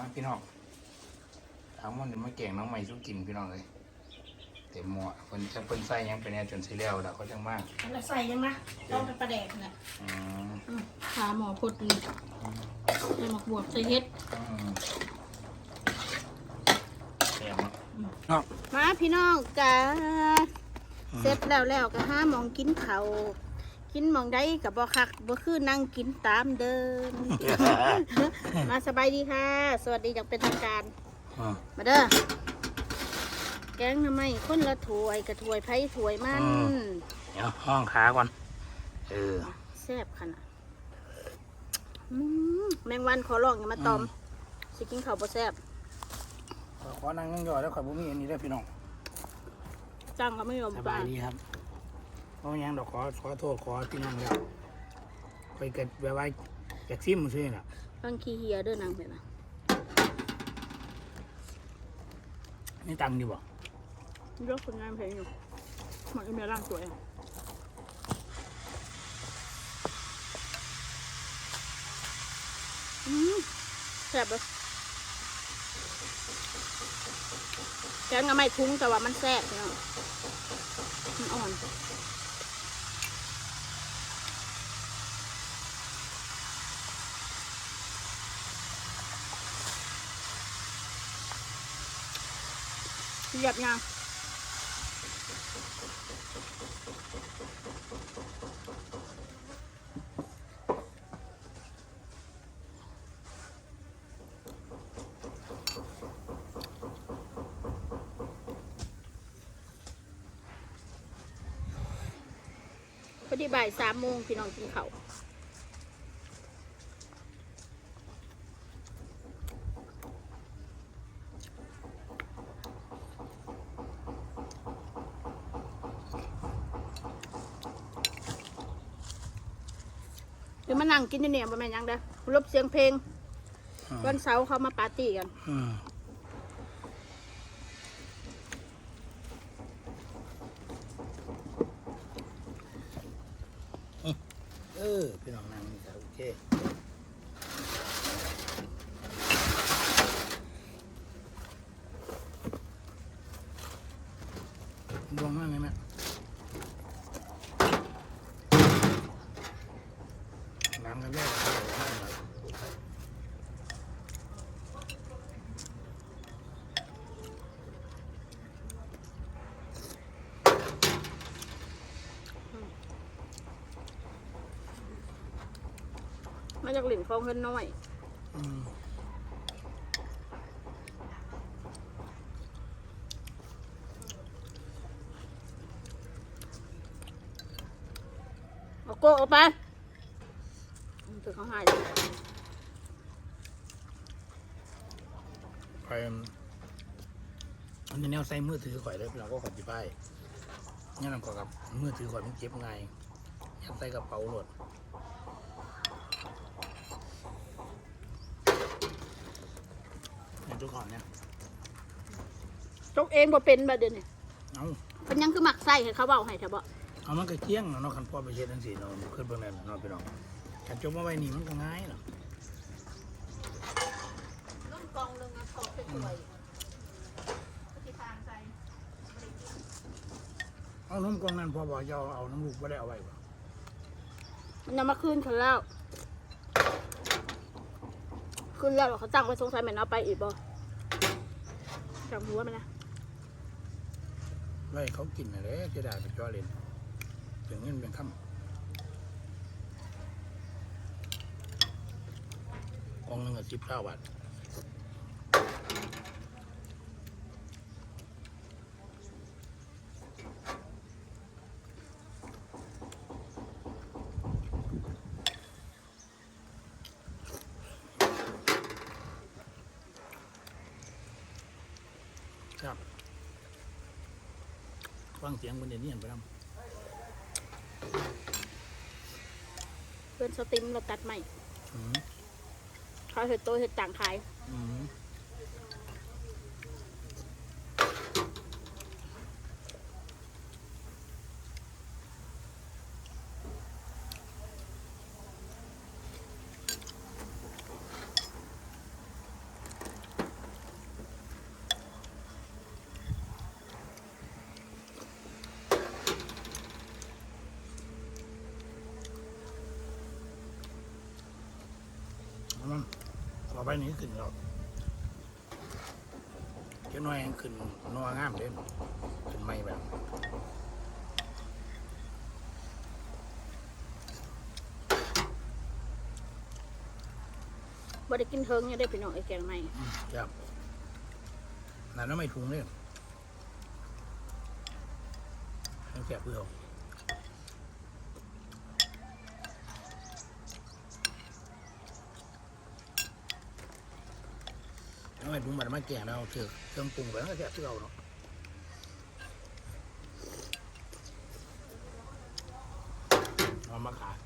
มาพี่น้องเอามันเดี๋ยวมาแกงน้องใหม่สู้กินพี่น้องเลยเต็มหม้อเพิ่นจะเพิ่นใส่หยังไปเนี่ยจนสิแล้วแล้วเขาจังมากแล้วใส่ยังนะต้องเป็นประแดกนะอืมอืมขาหมอพดเลยใส่หมกบวบใส่เฮ็ด อืมแซ่บเนาะเนาะ มาพี่น้องกะเสร็จแล้วแล้วก็ห้าหมองกินเขาว กินหมองได้กับบ่คักบ่คือนั่งกินตามเดิม มาสบายดีค่ะ สวัสดีอย่างเป็นทางการ อ่า มาเด้อ แกงทำไมคนละถ้วยกับถ้วยไผ่ถ้วยมัน อืมเดี๋ยวห้องขาก่อน เออ แซ่บขนาดอืมแมงวันขอลองอย่ามาตอม อืม สิกินข้าวบ่แซ่บขอนั่งนั่งย่อแล้วข่อยบ่มีอันนี้เด้อพี่น้องจ้างก็ไม่ยอมสบายดีครับ เพราะหยังดอกขอขอโทษขอพี่น้องแล้วไปเกิดแบบว่าอยากซิมมันซื่อน่ะบางขี้เหียเด้อนางเพิ่นน่ะนี่ตังค์ดีบ่ยกคนงานเพลงอยู่มันก็มีร่างสวยอะอืมแซ่บเลยแกงก็ไม่ทุ้งแต่ว่ามันแซ่บเนาะมันอ่อน เหยียบยังพอดีบ่ายสามโมงพี่น้องกินข้าว ดี๋ยวมานั่งกินอยู่เนี่ยประมาณยังเด้อรบเสียงเพลงวันเสาร์เขามาปาร์ตี้กัน อืมเออพี่น้องนั่งนี่ครับโอเคดวงมากเลยแม่น้ำกันแรกเลย มาจากหลินคลองเพิ่นน้อยอืมเอาโก้ออกไปถึงเขาหายเลยข่อยอันนี้แนวใส่มือถือข่อยเลยเราก็ขอจิป้ายงั้นเราก็กับมือถือข่อยมันเก็บไงายอยากใส่กระเป๋าโหลด อย่างทุกคนเนี่ยจกเองบ่เป็นบ่เดี๋ยวนี้เอาเป็นหยังคือหมักไส้ให้เขาเบาให้เถอะบ่เอามันก็เที่ยงเนาะเนาะคันพ่อไปเช็ดทั้งสี่เนาะขึ้นเบื้องนั้นเนาะพี่น้องการจบมาไว้นี่มันก็ง่ายเนาะน้องกองลงมาเขาเป็นตัวที่ทางใส่เอาน้ำกองนั้นพ่อบอกจะเอาเอาน้ำลูกไม่ได้เอาไว้บ่มันยังมาคืนเขาแล้ว คืนแล้วเหรอเขาตั้งไว้สงสัยแม่นเอาไปอีกบ่ จับหัวมันนะไว้เขากินอะไรจะได้ไปจ่อเล่นถึงเงินเป็นคำกองหนึงก็สิบเก้าบาท ครับฟังเสียงมันเดี๋ยวนี้เห็นไปแล้วเพื่อนสติมเราตัดใหม่อืมเขาเห็ดโตเห็ดต่างขาย อืม ไปนี้ขึ้นเราเจ้าน้อยยังขึ้นนัวงามเลยขึ้นไม่แบบบ่ได้กินเทิงเนี่ยได้พี่น้องไอ้แกงใหม่ครับนั่นน้ำไม่ถุงเลยให้แกะเพื่อเอาน้ำ ไม่ถุงมันมาแก่แล้วเอาเจอเครื่องปรุงไปแล้วก็แก่เพื่อเอาเนาะเอามาขาย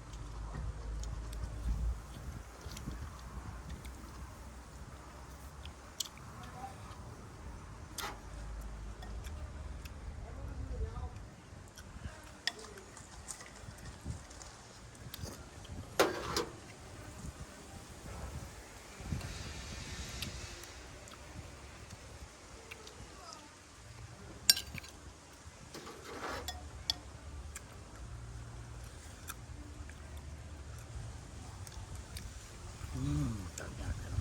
อืมตัดยากแล้ว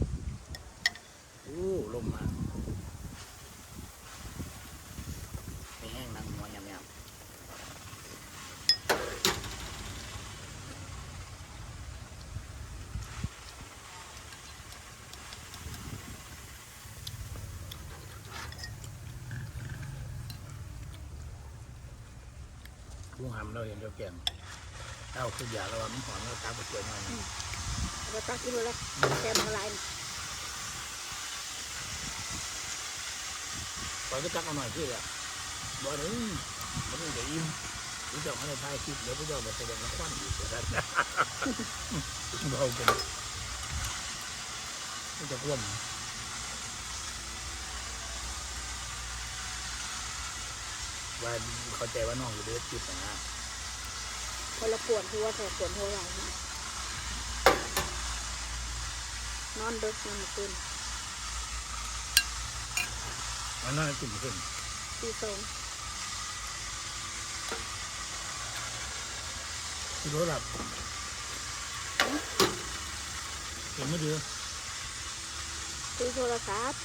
โอ้ลมมาไม่แห้งนั่งหัวยำยำลุงหำเราเห็นเจ้าแก่งเต้าขึ้นอย่าแล้วว่ามันหอมแล้วตาบดเจียวหน่อยหนึ่งเราตักกินเลยแกงอะไรปล่อยก็จักเอาหน่อยพี่แหละบ่ได้มันเดี๋ยวอิ่มพี่เจ้าเขาในท้ายคลิปเดี๋ยวพี่เจ้ามาแสดงละครอีกเดี๋ยวนั้เบากันมันจะกวน ว่าเข้าใจว่าน้องอยู่เดือดจิตนะคนละปวดหัวแต่ปวดหัวไหล่นอนดึกนอนตื่นมันน่าจะกินขึ้นตีสองที่รู้หลับเห็นไม่ดีตีโทรศัพท์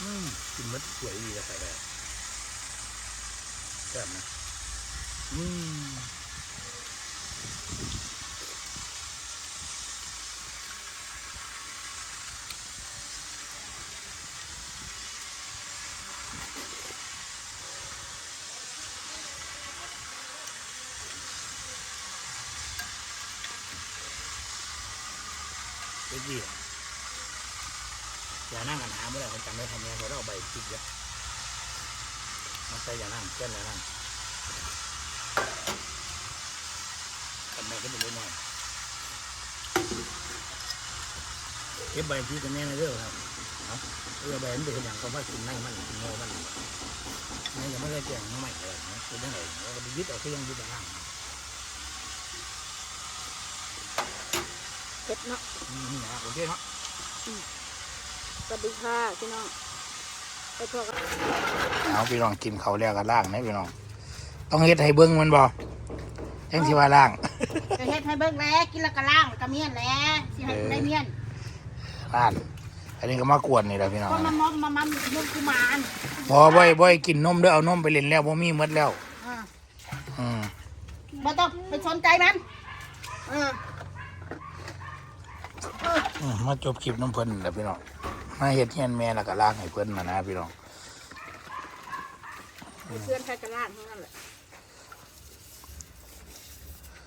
อืมกินมัดสวยดีอะใส่ได้แซ่บนะอืมเจ๊กี้ อย่านั่งกันหาเมื่อไหร่คนจำได้ทำเนี้ยเขาเอาใบติดเยอะมาใส่อย่านั่งเจ้นอย่านั่งทำไมก็เป็นหน่อยเก็บใบที่กันแน่นะเด้อครับเอาเออใบมันเป็นอย่างก็ว่ากินในมันกินโง่มันในยังไม่ได้แจ้งน้องใหม่เลยนะเป็นยังไงเราก็ไปยึดเอาก็ยังยึดเอานั่งเผ็ดเนาะอืมนะโอเคเนาะ สวัสดีค่ะพี่น้องไปพวกกันเอาพี่น้องกินเขาวแล้วก็ล่างนะพี่น้อง ต้องเฮ็ดให้เบิ้งมันบ่ยังที่ว่าล่างจะเฮ็ดให้เบิ่งแล้วกินแล้วก็ล้างแล้วก็เมียนแล้วสิให้ได้เมียนล่างอันนี้ก็มากวนนี่แหละพี่น้องก็มามอมมามันมุกกุมารพอบ่อยบ่อยกินนมเด้อเอานมไปเล่นแล้วบ่มีหมดแล้วอ่าอืมบ่ต้องไปสนใจมันอ่าอืมมาจบคลิปน้ำเพิ่นแหละพี่น้อง มาเฮ็ดเฮียนแม่แล้วก็ล้างให้เพิ่นมานะพี่น้องไปเพื่อนใครก็ล้างทั้งนั้นแหละ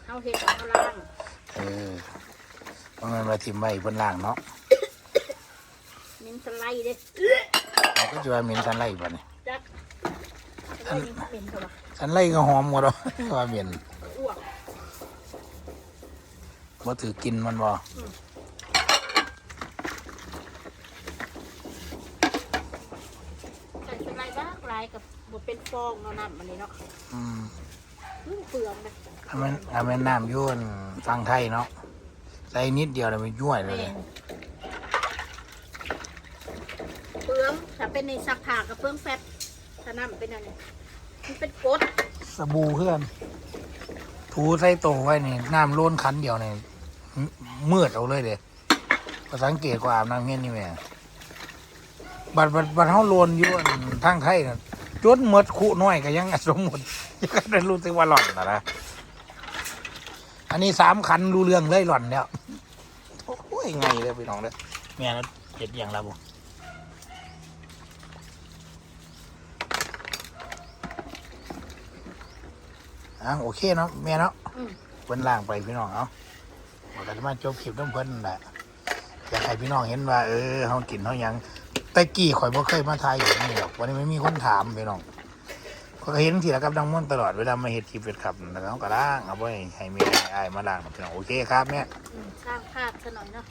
เฮาเฮ็ดเอาล้างเออบ่แม่นว่าทิ่มไว้เพิ่นล้างเนาะมินสไลด์เด้เราก็จะว่าเหม็นสันไล่บ่นี่จักสไลด์นี่เหม็นเท่าไหร่สันไล่ก็หอมหมดแล้วว่าเหม็นอ้วกบ่ถือกินมันบ่ ใส่สไลด์บ้างลายกับบด เป็นฟองเนาะน้ำมันนี่เนาะอืมอื้อเปลืองนะอันนั้นอันนั้นน้ำอยุ่อั่นฟังไทยเนาะใส่นิดเดียวเลยมันย่วยเลยแม่นเปลืองถ้าเป็นในซักผ้ากับเปลืองแฟบถ้าน้ำเป็นอะไรมันเป็นกรดสบู่เพื่อน ถูใส่โตไว้นี่น้ำล้นคันเดียวนี่มืดเอาเลยเด้ภาษาอังกฤษก็อาบน้ำเงี้ยนี่แม่บัดบัดบัดเฮาโลนอยู่อันทางไทยน่ะ จนหมดคู่น้อยก็ยังสมหมดยังได้รู้สึกว่าหล่อนนะนะอันนี้สามคันรู้เรื่องเลยหล่อนแล้วโอ้ยไงเลยพี่น้องเลยแม่นะเจ็ดอย่างละบุอะโอเคเนาะแม่เนาะอืมเพิ่นล่างไปพี่น้องเอาเราก็จะมาจบคลิปน้ำเพิ่นนั่นแหละอยากให้พี่น้องเห็นว่า เออเฮากินเฮาหยัง แต่กี้ข่อยบ่เคยมาทายอย่างนี้หรอกวันนี้ไม่มีคนถามไปน้องข้อยก็เห็นทีละครับดังม่วนตลอดเวลามาเห็ดคลิปเฮ็ดขับแล้วก็เฮาก็ล้างเอาไว้ให้เมียไอ้ายมาล้างพี่น้องโอเคครับแม่สร้างภาพซะหน่อยเนาะ